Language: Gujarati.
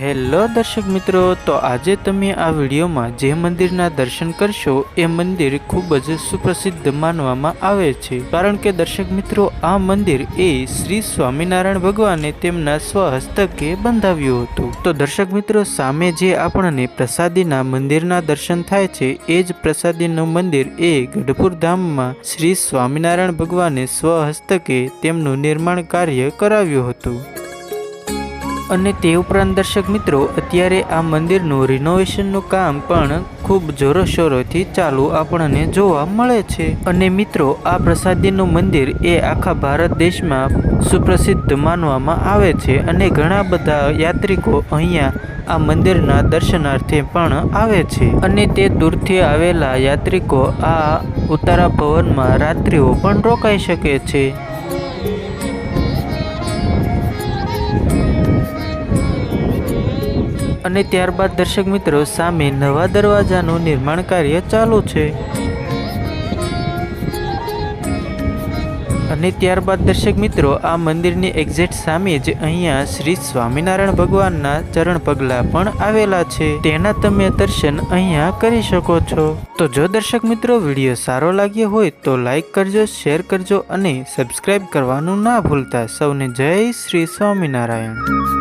હેલો દર્શક મિત્રો, તો આજે તમે આ વિડીયોમાં જે મંદિરના દર્શન કરશો, એ મંદિર ખૂબ જ સુપ્રસિદ્ધ માનવામાં આવે છે. કારણ કે દર્શક મિત્રો, આ મંદિર એ શ્રી સ્વામિનારાયણ ભગવાને તેમના સ્વહસ્તકે બંધાવ્યું હતું. તો દર્શક મિત્રો, સામે જે આપણને પ્રસાદીના મંદિરના દર્શન થાય છે, એ જ પ્રસાદીનું મંદિર એ ગઢપુર ધામમાં શ્રી સ્વામિનારાયણ ભગવાને સ્વહસ્તકે તેમનું નિર્માણ કાર્ય કરાવ્યું હતું. અને તે ઉપરાંત દર્શક મિત્રો, અત્યારે આ મંદિરનું રિનોવેશનનું કામ પણ ખૂબ જોરોશોરોથી ચાલુ આપણને જોવા મળે છે. અને મિત્રો, આ પ્રસાદીનું મંદિર એ આખા ભારત દેશમાં સુપ્રસિદ્ધ માનવામાં આવે છે અને ઘણા બધા યાત્રિકો અહીંયા આ મંદિરના દર્શનાર્થે પણ આવે છે. અને તે દૂરથી આવેલા યાત્રિકો આ ઉતારા ભવનમાં રાત્રિઓ પણ રોકાઈ શકે છે. અને ત્યારબાદ દર્શક મિત્રો સામે નવા દરવાજાનું નિર્માણ કાર્ય ચાલુ છે. અને ત્યારબાદ દર્શક મિત્રો, આ મંદિરની એક્ઝેક્ટ સામે જ અહીંયા શ્રી સ્વામિનારાયણ ભગવાનના ચરણ પગલા પણ આવેલા છે. તેના તમે દર્શન અહીંયા કરી શકો છો. તો જો દર્શક મિત્રો વીડિયો સારો લાગ્યો હોય તો લાઈક કરજો, શેર કરજો અને સબસ્ક્રાઈબ કરવાનું ના ભૂલતા. સૌને જય શ્રી સ્વામિનારાયણ.